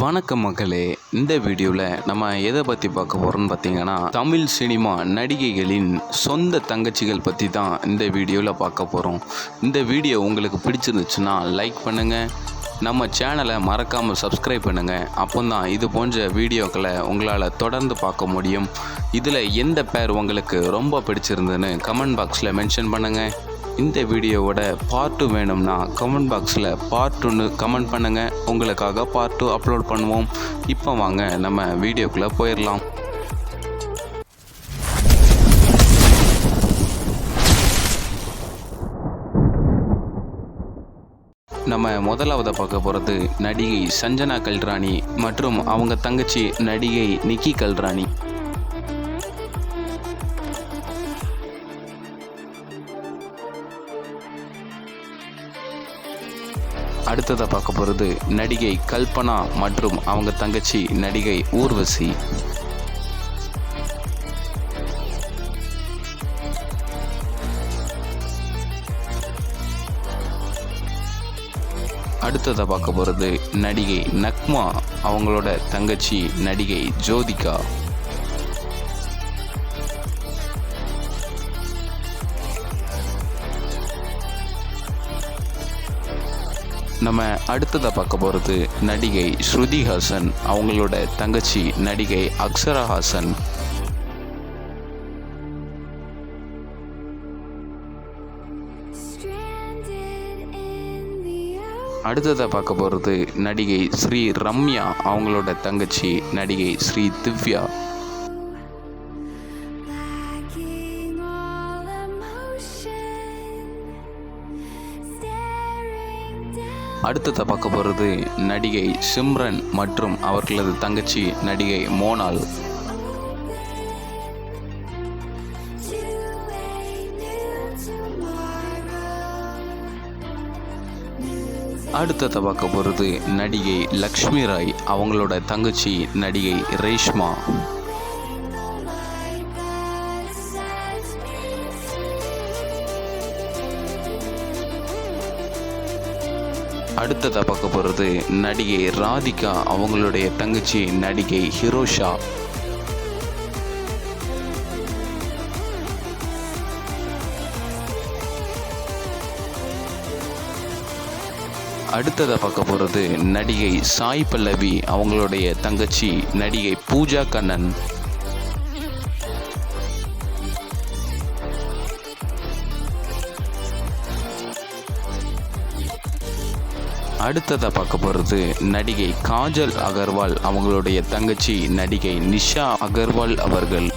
வணக்கம் மக்களே இந்த வீடியோவில் நம்ம எதை பற்றி பார்க்க போகிறோம்னு பார்த்தீங்கன்னா தமிழ் சினிமா நடிகைகளின் சொந்த தங்கச்சிகள் பற்றி தான் இந்த வீடியோவில் பார்க்க போகிறோம் இந்த வீடியோ உங்களுக்கு பிடிச்சிருந்துச்சுன்னா லைக் பண்ணுங்கள் நம்ம சேனலை மறக்காமல் சப்ஸ்கிரைப் பண்ணுங்கள் அப்போ தான் இது போன்ற வீடியோக்களை உங்களால் தொடர்ந்து பார்க்க முடியும். இதில் எந்த பேர் உங்களுக்கு ரொம்ப பிடிச்சிருந்துன்னு கமெண்ட் பாக்ஸில் மென்ஷன் பண்ணுங்கள் இந்த வீடியோவோட பார்ட் டூ வேணும்னா கமெண்ட் பாக்ஸில் பார்ட் ஒன்று கமெண்ட் பண்ணுங்கள் உங்களுக்காக பார்ட் டூ அப்லோட் பண்ணுவோம். இப்போ வாங்க நம்ம வீடியோக்குள்ளே போயிடலாம் நம்ம முதலாவதை பார்க்க போகிறது நடிகை சஞ்சனா கல்ராணி மற்றும் அவங்க தங்கச்சி நடிகை நிக்கி கல்ராணி. அடுத்ததாக பார்க்க போகிறது நடிகை கல்பனா மற்றும் அவங்க தங்கச்சி நடிகை ஊர்வசி. அடுத்ததாக பார்க்க போகிறது நடிகை நக்மா அவங்களோட தங்கச்சி நடிகை ஜோதிகா. நம்ம அடுத்ததை பார்க்க போகிறது நடிகை ஸ்ருதி ஹாசன் அவங்களோட தங்கச்சி நடிகை அக்ஷரா ஹாசன். அடுத்ததை பார்க்க போகிறது நடிகை ஸ்ரீ ரம்யா அவங்களோட தங்கச்சி நடிகை ஸ்ரீ திவ்யா. அடுத்ததை பார்க்க போகிறது நடிகை சிம்ரன் மற்றும் அவர்களது தங்கச்சி நடிகை மோனால். அடுத்ததை பார்க்க போகிறது நடிகை லக்ஷ்மி ராய் அவங்களோட தங்கச்சி நடிகை ரேஷ்மா. அடுத்ததாக பார்க்க போகிறது நடிகை ராதிகா அவங்களுடைய தங்கச்சி நடிகை ஹிரோஷா. அடுத்ததை பார்க்க போகிறது நடிகை சாய் பல்லவி அவங்களுடைய தங்கச்சி நடிகை பூஜா கண்ணன். அடுத்ததாக பார்க்க போகிறது நடிகை காஜல் அகர்வால் அவங்களுடைய தங்கச்சி நடிகை நிஷா அகர்வால் அவர்கள்.